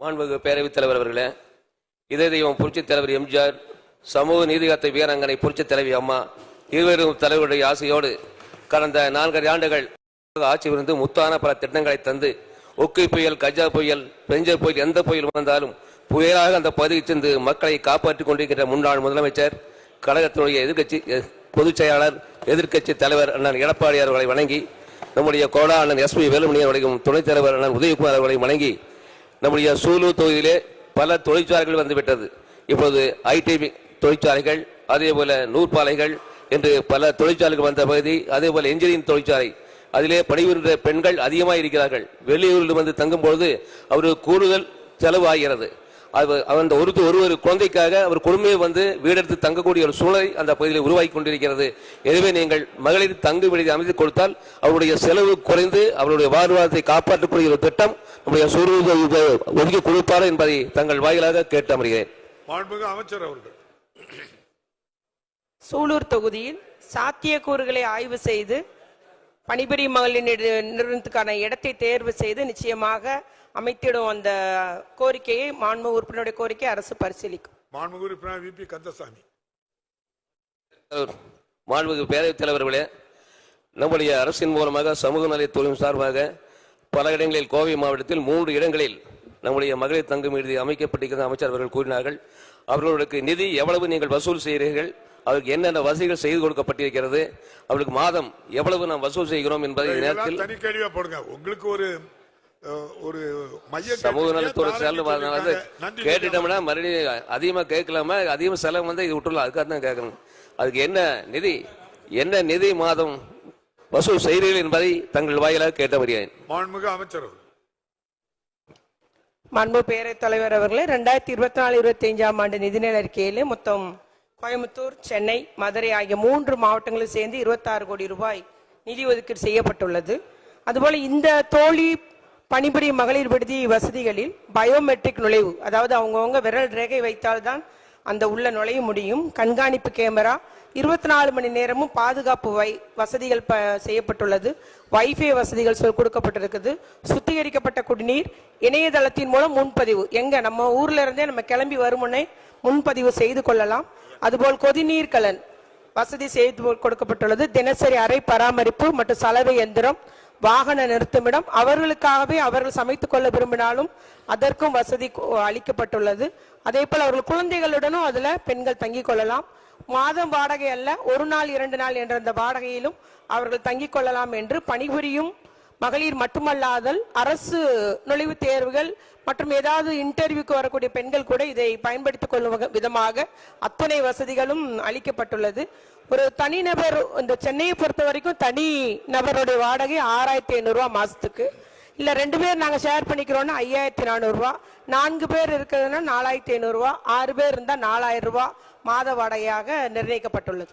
மாண்புமிகு பேரவைத் தலைவர் அவர்களே இதய தெய்வம் புரட்சித் தலைவர் எம்ஜிஆர் சமூக நீதிகாத்த வீராங்கனை புரட்சித் தலைவி அம்மா இருவரும் தலைவருடைய ஆசையோடு கடந்த நான்கரை ஆண்டுகள் ஆட்சி இருந்து முத்தான பல திட்டங்களை தந்து ஒக்கை புயல் கஜா புயல் பெஞ்சர் புயல் எந்த புயல் வந்தாலும் புயலாக அந்த பகுதிக்கு சென்று மக்களை காப்பாற்றிக் கொண்டிருக்கின்ற முன்னாள் முதலமைச்சர் கழகத்தினுடைய எதிர்க்கட்சி எ- பொதுச் செயலாளர் எதிர்க்கட்சி தலைவர் அண்ணன் எடப்பாடி அவர்களை வணங்கி நம்முடைய கோடா அண்ணன் எஸ் பி வேலுமணி அவர்களையும் துணைத் தலைவர் அண்ணன் உதயகுமார் அவர்களையும் வணங்கி நம்முடைய சூலூர் தொகுதியிலே பல தொழிற்சாலைகள் வந்துவிட்டது இப்பொழுது ஐடி தொழிற்சாலைகள் அதே போல நூற்பாலைகள் என்று பல தொழிற்சாலைகள் வந்த பகுதி அதே போல இன்ஜினியரிங் தொழிற்சாலை. அதிலே பணிபுரிகின்ற பெண்கள் அதிகமாக இருக்கிறார்கள். வெளியூரில் வந்து தங்கும் பொழுது அவருக்கு கூடுதல் செலவு ஆகிறது அந்த ஒரு ஒரு ஒரு குழந்தைக்காக அவர் குடும்பமே வந்து வீடெடுத்து தங்கக்கூடிய ஒரு சூழலை அந்த பகுதியில் உருவாக்கி கொண்டிருக்கிறது. எனவே நீங்கள் மகளிர் தங்கு விடுதி அமைத்து கொடுத்தால் அவருடைய செலவு குறைந்து அவருடைய வாழ்வாதாரத்தை காப்பாற்றக்கூடிய ஒரு திட்டம் நம்முடைய சூரிய ஒதுக்கி கொடுப்பார் என்பதை தங்கள் வாயிலாக கேட்டு அமர்கிறேன். மாண்புமிகு அமைச்சர் அவர்கள். சூலூர் தொகுதியில் சாத்தியக்கூறுகளை ஆய்வு செய்து பணிபுரியும் மகளிர் நிறு- நிறுவனத்துக்கான இடத்தை தேர்வு செய்து நிச்சயமாக அமைத்திடும் அந்த கோரிக்கையை மாண்பு உறுப்பினருடைய கோரிக்கை அரசு பரிசீலிக்கும். மாண்புமிகு உறுப்பினர் வி பி கந்தசாமி. மாண்புமிகு பேரவைத் தலைவர்களே நம்முடைய அரசின் மூலமாக சமூக நலத்துறையின் சார்பாக பல இடங்களில் கோவை மாவட்டத்தில் மூன்று இடங்களில் நம்முடைய மகளிர் தங்கும் விடுதி அமைக்கப்பட்டிருக்கிறது அமைச்சர் அவர்கள் கூறினார்கள். அவர்களுக்கு நிதி எவ்வளவு நீங்கள் வசூல் செய்கிறீர்கள் அவருக்கு என்னென்ன வசதிகள் செய்து கொடுக்கப்பட்டிருக்கிறது அவர்களுக்கு மாதம் எவ்வளவு நாம் வசூல் செய்கிறோம் என்பதை நேரத்தில் தனி கேள்வியா போடுங்க. உங்களுக்கு ஒரு ஒரு மைய சமூக நலத்துறை செலவு கேட்டுட்டோம்னா மறுபடியும் அதிகமா கேட்கலாமா? அதிகமா செலவு வந்தா இது விட்டுலாம் அதுக்காக தான் கேட்கணும் அதுக்கு என்ன நிதி? என்ன நிதி மாதம் வசூல் செய்கிறீர்கள் என்பதை தங்கள் வாயிலாக கேட்ட வருகிறேன் மாண்புமிகு அமைச்சர் மாண்பு பேரவைத் தலைவர் அவர்களே ரெண்டாயிரத்தி இருபத்தி நாலு இருபத்தி ஐந்தாம் ஆண்டு நிதிநிலை அறிக்கையிலே மொத்தம் கோயம்புத்தூர் சென்னை மதுரை ஆகிய மூன்று மாவட்டங்களும் சேர்ந்து இருபத்தாறு கோடி ரூபாய் நிதி ஒதுக்கீடு செய்யப்பட்டுள்ளது. அதுபோல இந்த தோழி பணிபுரியும் மகளிர் விடுதி வசதிகளில் பயோமெட்ரிக் நுழைவு அதாவது அவங்கவுங்க விரல் ரேகை வைத்தால்தான் அந்த உள்ள நுழைய முடியும். கண்காணிப்பு கேமரா இருபத்தி நாலு மணி நேரமும் பாதுகாப்பு வை வசதிகள் ப செய்யப்பட்டுள்ளது. வைஃபை வசதிகள் சொல் கொடுக்கப்பட்டிருக்குது. சுத்திகரிக்கப்பட்ட குடிநீர் இணையதளத்தின் மூலம் முன்பதிவு. எங்கே? நம்ம ஊரில் இருந்தே நம்ம கிளம்பி வருமுன்னே முன்பதிவு செய்து கொள்ளலாம். அதுபோல் கொதிநீர் கலன் வசதி செய்து கொடுக்கப்பட்டுள்ளது. தினசரி அறை பராமரிப்பு மற்றும் சலவை எந்திரம் வாகன நிறுத்துமிடம் அவர்களுக்காகவே அவர்கள் சமைத்துக் கொள்ள விரும்பினாலும் அதற்கும் வசதி அளிக்கப்பட்டுள்ளது. அதே போல் அவர்கள் குழந்தைகளுடனும் அதுல பெண்கள் தங்கிக் கொள்ளலாம். மாதம் வாடகை அல்ல ஒரு நாள் இரண்டு நாள் என்ற அந்த வாடகையிலும் அவர்கள் தங்கிக் கொள்ளலாம் என்று பணிபுரியும் மகளிர் மட்டுமல்லாதல் அரசு நுழைவுத் தேர்வுகள் மற்றும் ஏதாவது இன்டர்வியூக்கு வரக்கூடிய பெண்கள் கூட இதை பயன்படுத்திக் கொள்ளும் விதமாக அத்தனை வசதிகளும் அளிக்கப்பட்டுள்ளது. ஒரு தனிநபர் இந்த சென்னையை பொறுத்த வரைக்கும் தனி நபருடைய வாடகை ஆறாயிரத்தி ஐநூறுரூவா மாதத்துக்கு இல்லை ரெண்டு பேர் நாங்கள் ஷேர் பண்ணிக்கிறோம்னா ஐயாயிரத்தி நானூறுரூவா நான்கு பேர் இருக்கிறதுனா நாலாயிரத்தி ஐநூறுரூவா ஆறு பேர் இருந்தால் நாலாயிரம் ரூபா மாத வாடகையாக நிர்ணயிக்கப்பட்டுள்ளது.